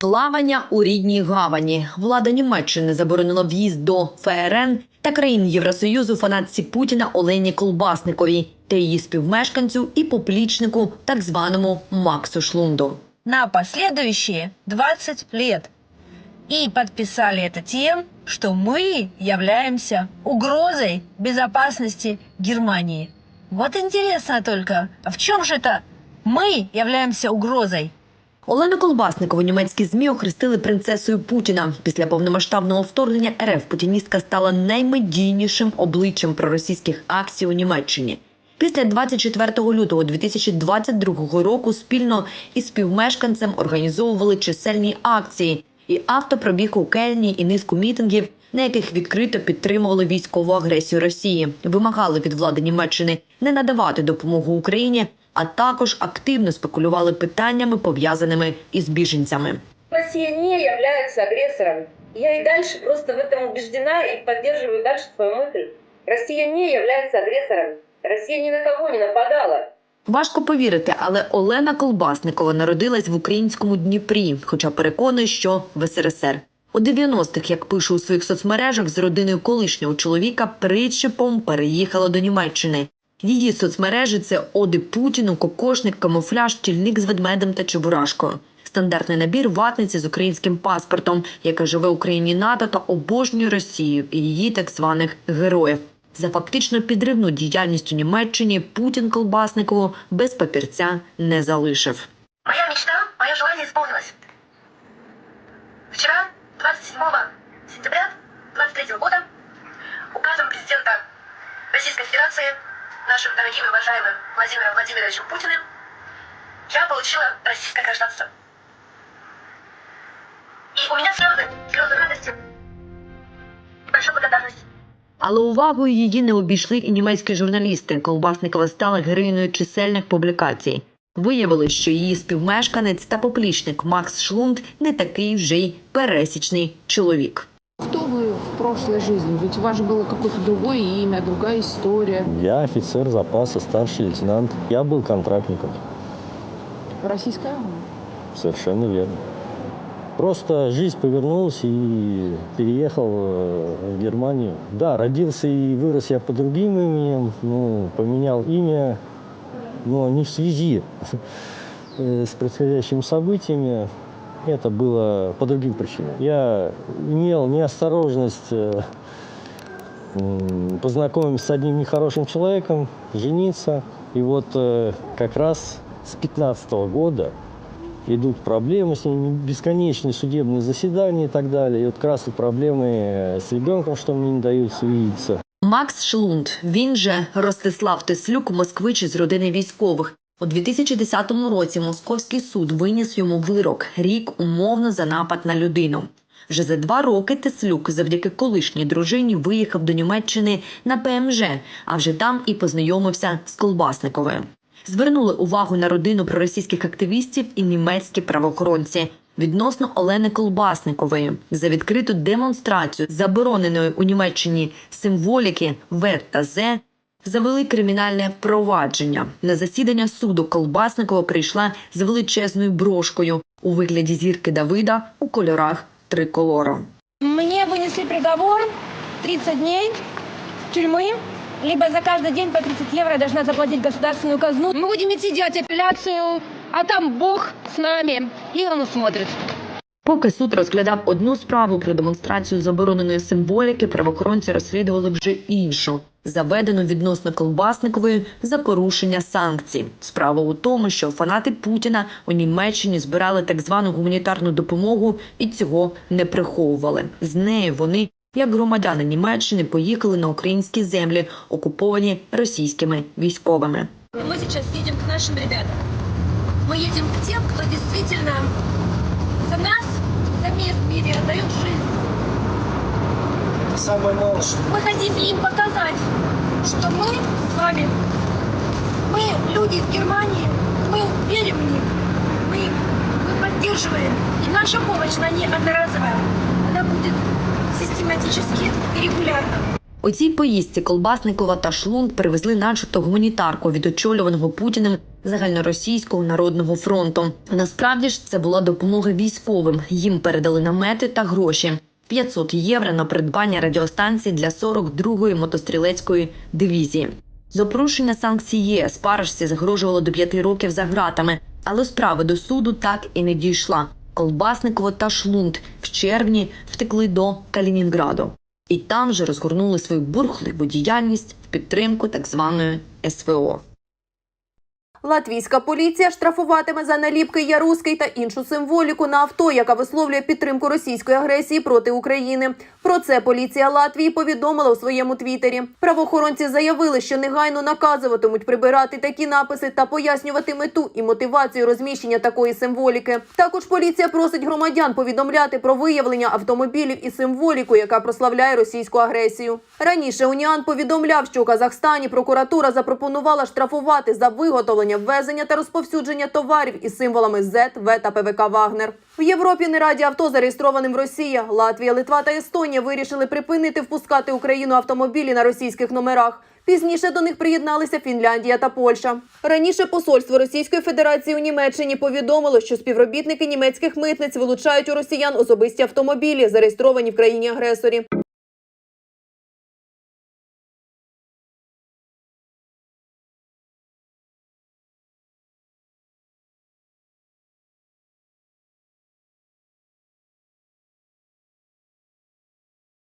Плавання у рідній гавані. Влада Німеччини заборонила в'їзд до ФРН та країн Євросоюзу фанатці Путіна Олені Колбасниковій та її співмешканцю і поплічнику, так званому Максу Шлунду. на последующие 20 лет. И подписали это тем, что мы являемся угрозой безопасности Германии. Вот интересно только, а в чем же это мы являемся угрозой? Олену Колбасникову німецькі змі охрестили принцесою Путіна. Після повномасштабного вторгнення РФ путіністка стала наймедійнішим обличчям проросійських акцій у Німеччині. Після 24 лютого 2022 року спільно із співмешканцем організовували чисельні акції і автопробіг у Кельні і низку мітингів, на яких відкрито підтримували військову агресію Росії, вимагали від влади Німеччини не надавати допомогу Україні, а також активно спекулювали питаннями, пов'язаними із біженцями. Россия не является агрессором. Я и дальше просто в этом убеждена и поддерживаю дальше свою мысль. Россия не является агрессором. Россия ни на кого не нападала. Важко повірити, але Олена Колбасникова народилась в українському Дніпрі, хоча переконує, що в СРСР. У 90-х, як пише у своїх соцмережах, з родиною колишнього чоловіка причепом переїхала до Німеччини. Її соцмережі це оди Путіну, кокошник, камуфляж, тільник з ведмедем та чебурашкою. Стандартний набір ватниці з українським паспортом, яка живе в Україні НАТО та обожнює Росію і її так званих героїв. За фактично підривну діяльність у Німеччині Путін Колбасникову без папірця не залишив. Моя мечта, мое желание исполнилось. Вчера, 27 сентября 23 года, указом президента Российской Федерации, нашим дорогим и уважаемым Владимиром Владимировичем Путиным, я получила российское гражданство. И у меня слезы, слезы радости, большой благодарности. Але увагою її не обійшли і німецькі журналісти. Колбасникова стала героїною чисельних публікацій. Виявилось, що її співмешканець та поплічник Макс Шлунд не такий вже й пересічний чоловік. Вы в прошлой жизни? Ведь у вас же было какое-то другое имя, другая история. Я офицер запаса, старший лейтенант. Я был контрактником. Российская армия. Совершенно верно. Просто жизнь повернулась и переехал э, в Германию. Да, родился и вырос я по другим именем, ну, поменял имя, но не в связи э, с происходящими событиями. Это было по другим причинам. Я имел неосторожность э, м, познакомиться с одним нехорошим человеком, жениться. И вот э, как раз с 15 года идут проблемы с ним, бесконечные судебные заседания и так далее. И вот как раз и проблемы э, с ребенком, что мне не дают увидеться. Макс Шлунд, він же Ростислав Теслюк, москвич із родини військових. У 2010 році московський суд виніс йому вирок рік умовно за напад на людину. Вже за два роки Теслюк завдяки колишній дружині виїхав до Німеччини на ПМЖ, а вже там і познайомився з Колбасниковою. Звернули увагу на родину проросійських активістів і німецькі правоохоронці відносно Олени Колбасникової за відкриту демонстрацію забороненої у Німеччині символіки В та З завели кримінальне провадження. На засідання суду Колбасникова прийшла з величезною брошкою у вигляді зірки Давида у кольорах триколору. Мне вынесли приговор 30 дней тюрьмы, либо за каждый день по 30 евро я должна заплатить государственную казну. Мы будем идти делать апелляцию, а там Бог с нами, и он смотрит. Поки суд розглядав одну справу про демонстрацію забороненої символіки, правоохоронці розслідували вже іншу, заведену відносно Колбасникової за порушення санкцій. Справа у тому, що фанати Путіна у Німеччині збирали так звану гуманітарну допомогу і цього не приховували. З нею вони, як громадяни Німеччини, поїхали на українські землі, окуповані російськими військовими. Мы сейчас едем к нашим ребятам. Мы едем к тем, кто действительно за нас, Самое малое, что Мы хотим им показать, что мы с вами, мы люди в Германии, мы верим в них, мы, мы поддерживаем. И наша помощь, она не одноразовая, она будет систематически и регулярно. У цій поїздці Колбасникова та Шлунг привезли начебто гуманітарку від очолюваного Путіним загальноросійського народного фронту. Насправді ж це була допомога військовим. Їм передали намети та гроші. 500 євро на придбання радіостанції для 42-ї мотострілецької дивізії. За порушення санкцій ЄС парашці загрожувало до 5 років за ґратами, але справа до суду так і не дійшла. Колбасниково та Шлунд в червні втекли до Калінінграду. І там же розгорнули свою бурхливу діяльність в підтримку так званої СВО. Латвійська поліція штрафуватиме за наліпки «Я руський» та іншу символіку на авто, яка висловлює підтримку російської агресії проти України. Про це поліція Латвії повідомила у своєму твіттері. Правоохоронці заявили, що негайно наказуватимуть прибирати такі написи та пояснювати мету і мотивацію розміщення такої символіки. Також поліція просить громадян повідомляти про виявлення автомобілів і символіку, яка прославляє російську агресію. Раніше Уніан повідомляв, що у Казахстані прокуратура запропонувала штрафувати за виготовлення, ввезення та розповсюдження товарів із символами Z, В та ПВК Вагнер. В Європі не раді авто зареєстрованим в Росії. Латвія, Литва та Естонія вирішили припинити впускати Україну автомобілі на російських номерах. Пізніше до них приєдналися Фінляндія та Польща. Раніше посольство Російської Федерації у Німеччині повідомило, що співробітники німецьких митниць вилучають у росіян особисті автомобілі, зареєстровані в країні агресорі.